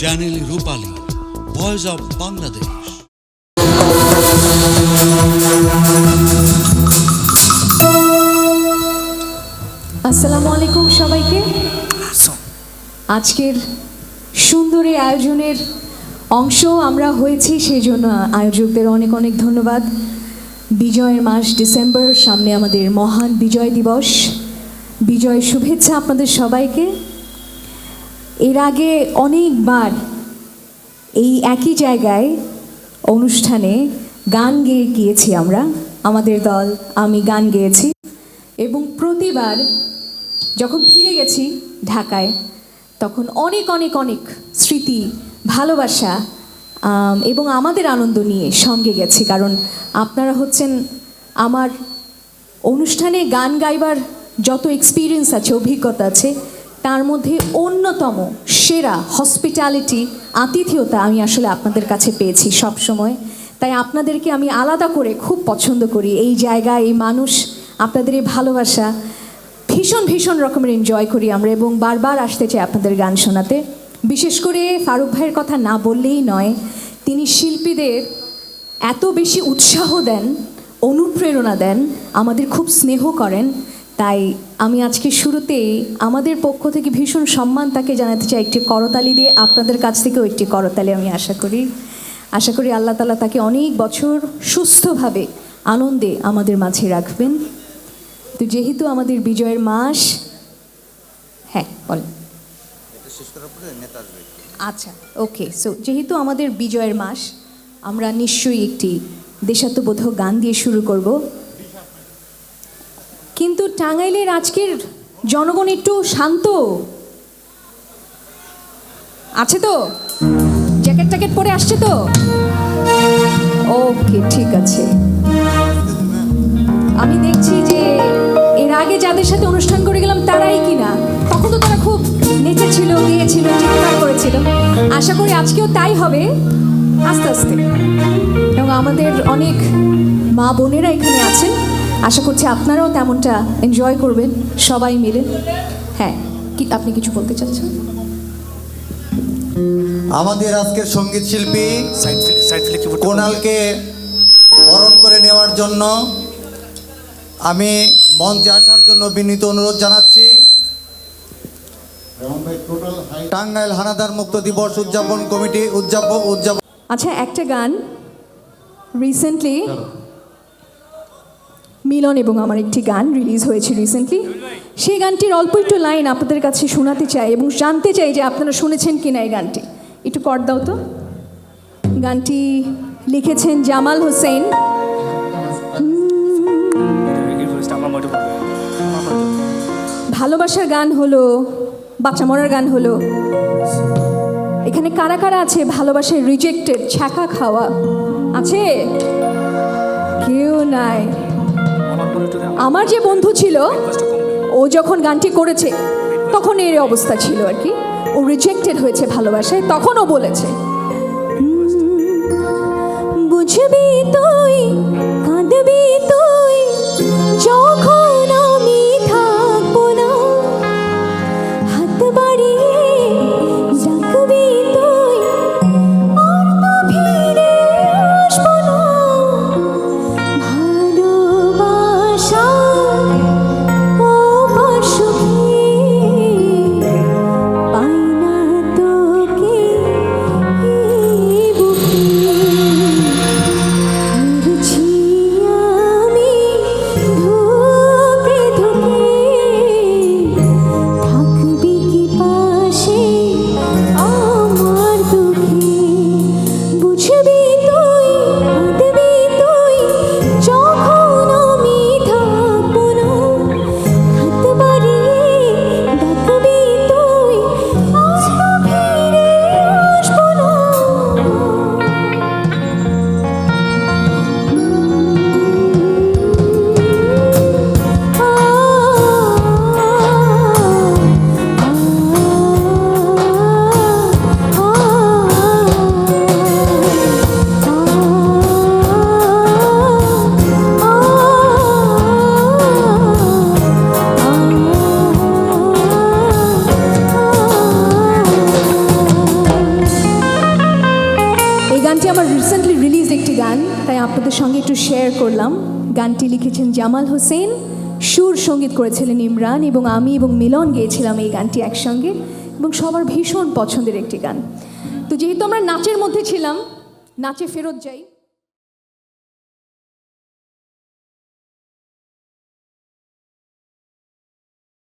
Channel Rupali voice of Bangladesh আসসালামু আলাইকুম সবাইকে। আজকের সুন্দর এই আয়োজনের অংশ আমরা হয়েছি সেই জন্য আয়োজকদের অনেক অনেক ধন্যবাদ। বিজয়ের মাস ডিসেম্বর, সামনে আমাদের মহান বিজয় দিবস। বিজয় শুভেচ্ছা আপনাদের সবাইকে। এর আগে অনেকবার এই একই জায়গায় অনুষ্ঠানে গান গেয়ে গিয়েছি আমরা। আমাদের দল, আমি গান গেয়েছি এবং প্রতিবার যখন ফিরে গেছি ঢাকায়, তখন অনেক অনেক অনেক স্মৃতি, ভালোবাসা এবং আমাদের আনন্দ নিয়ে সঙ্গে গেছি। কারণ আপনারা হচ্ছেন আমার অনুষ্ঠানে গান গাইবার যত এক্সপিরিয়েন্স আছে, অভিজ্ঞতা আছে তার মধ্যে অন্যতম সেরা হসপিটালিটি আতিথেয়তা আমি আসলে আপনাদের কাছে পেয়েছি সব সময় তাই আপনাদেরকে আমি আলাদা করে খুব পছন্দ করি এই জায়গা এই মানুষ, আপনাদের এই ভালোবাসা। ভীষণ ভীষণ রকমের এনজয় করি আমরা এবং বারবার আসতে চাই আপনাদের গান শোনাতে। বিশেষ করে ফারুক ভাইয়ের কথা না বললেই নয়, তিনি শিল্পীদের এত বেশি উৎসাহ দেন, অনুপ্রেরণা দেন, আমাদের খুব স্নেহ করেন। তাই আমি আজকে শুরুতেই আমাদের পক্ষ থেকে ভীষণ সম্মান তাকে জানাতে চাই একটি করতালি দিয়ে। আপনাদের কাছ থেকেও একটি করতালি আমি আশা করি। আশা করি আল্লাহ তালা তাকে অনেক বছর সুস্থভাবে আনন্দে আমাদের মাঝে রাখবেন। তো যেহেতু আমাদের বিজয়ের মাস হ্যাঁ বলেন। আচ্ছা ওকে। সো যেহেতু আমাদের বিজয়ের মাস আমরা নিশ্চয়ই একটি দেশাত্মবোধক গান দিয়ে শুরু করব। কিন্তু টাঙ্গাইলের আজকের জনগণ একটু শান্ত। আছে তো? জ্যাকেট ট্যাকেট পরে আসছে তো? ওকে, ঠিক আছে। আমি দেখছি যে এর আগে যাদের সাথে অনুষ্ঠান করে গেলাম তারাই কিনা। তখন তো তারা খুব নেচেছিল গিয়েছিল চিৎকার করেছিল। আশা করি আজকেও তাই হবে। আস্তে আস্তে। এবং আমাদের অনেক মা বোনেরা এখানে আছেন। আশা করছি আপনারাও তেমনটা এনজয় করবেন সবাই মিলে। হ্যাঁ কি আপনি কিছু বলতে চাচ্ছেন? আমাদের আজকের সংগীত শিল্পী কোনালকে বরণ করে নেওয়ার জন্য আমি মঞ্চে আসার জন্য বিনীত অনুরোধ জানাচ্ছি। টাঙ্গাইল হানাদার মুক্ত দিবস উদযাপন কমিটি উদযাপন উদযাপন আচ্ছা একটা গান রিসেন্টলি মিলন এবং আমার একটি গান রিলিজ হয়েছে রিসেন্টলি সেই গানটির অল্প একটু লাইন আপনাদের কাছে শোনাতে চাই এবং জানতে চাই যে আপনারা শুনেছেন কি না এই গানটি। একটু কর দাও তো। গানটি লিখেছেন জামাল হোসেন। ভালোবাসার গান হলো, বাচ্চা মরার গান হলো। এখানে কারা কারা আছে? ভালোবাসায় রিজেক্টেড ছ্যাঁকা খাওয়া আছে? কেউ নাই। আমার যে বন্ধু ছিল ও যখন গানটি করেছে তখন এর অবস্থা ছিল আর কি। ও রিজেক্টেড হয়েছে ভালোবাসায় তখন ও বলেছে শেয়ার গানটি লিখেছেন জামাল হোসেন। সুর সংগীত করেছিলেন ইমরান এবং আমি এবং মিলন গিয়েছিলাম এই গানটি একসঙ্গে এবং সবার ভীষণ পছন্দের একটি গান। তো যেহেতু আমরা নাচের মধ্যে ছিলাম, নাচে ফেরত যাই